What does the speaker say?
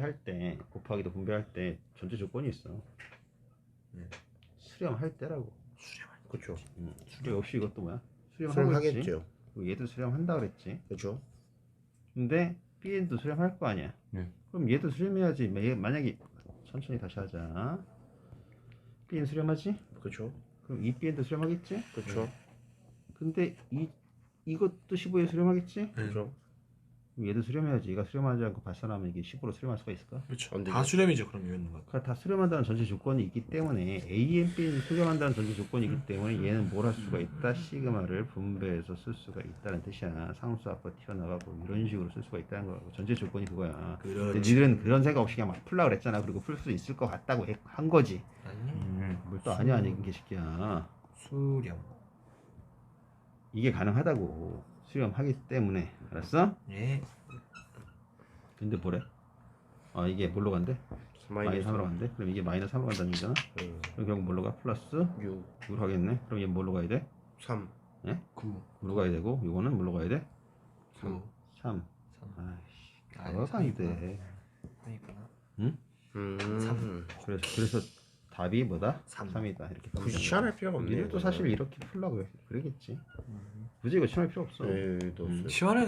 할 때 곱하기도 분배할 때 전제 조건이 있어. 네. 수렴할 때라고. 그렇죠. 음, 수렴 없이 이것도 뭐야? 수렴하고 있지. 수렴하겠죠. 그리고 얘도 수렴한다 그랬지. 그렇죠. 근데 B도 수렴할 거 아니야. 네. 그럼 얘도 수렴해야지. 매- 만약에 천천히 다시 하자. B는 수렴하지? 그렇죠. 그럼 이 B도 수렴하겠지? 그렇죠. 근데 이 이것도 15에 수렴하겠지? 그렇죠. 그럼 얘도 수렴해야지. 얘가 수렴하지 않고 발산하면 이게 15로 수렴할 수가 있을까? 그렇죠. 다 수렴이죠 그럼 이거는 거. 그러니까 다 수렴한다는 전제 조건이 있기 때문에 A, M, B는 수렴한다는 전제 조건이 음. 있기 때문에 얘는 뭘 할 수가 있다? 시그마를 분배해서 쓸 수가 있다는 뜻이야. 상수 앞으로 튀어나가고 이런 식으로 쓸 수가 있다는 거고 전제 조건이 그거야. 근데 그렇지. 니들은 그런 생각 없이 그냥 막 풀라 그랬잖아. 그리고 풀 수 있을 것 같다고 해- 한 거지. 아니 뭘또 아니야 아니 이 새끼야. 수렴. 이게 가능하다고 수렴하기 때문에 알았어? 예. 근데 뭐래? 아 이게 뭘로 간대? 마이너스 3으로 간대? 그럼 이게 마이너스 3으로 간다는 얘기잖아? 음, 그럼 결국 뭘로 가? 플러스 6, 6로 가겠네? 그럼 얘 뭘로 가야 돼? 3, 9. 뭘로 가야 되고 요거는 뭘로 가야 돼? 9. 3 3. 아이씨 안 돼. 그러니까. 음, 그래서 그래서 답이 뭐다? 삼. 3이다 이렇게 굳이 시험할 필요가 없네요. 얘도 사실 이렇게 풀라고 그러겠지 굳이 이거 시험할 필요 없어 네, 또 음. 시원하게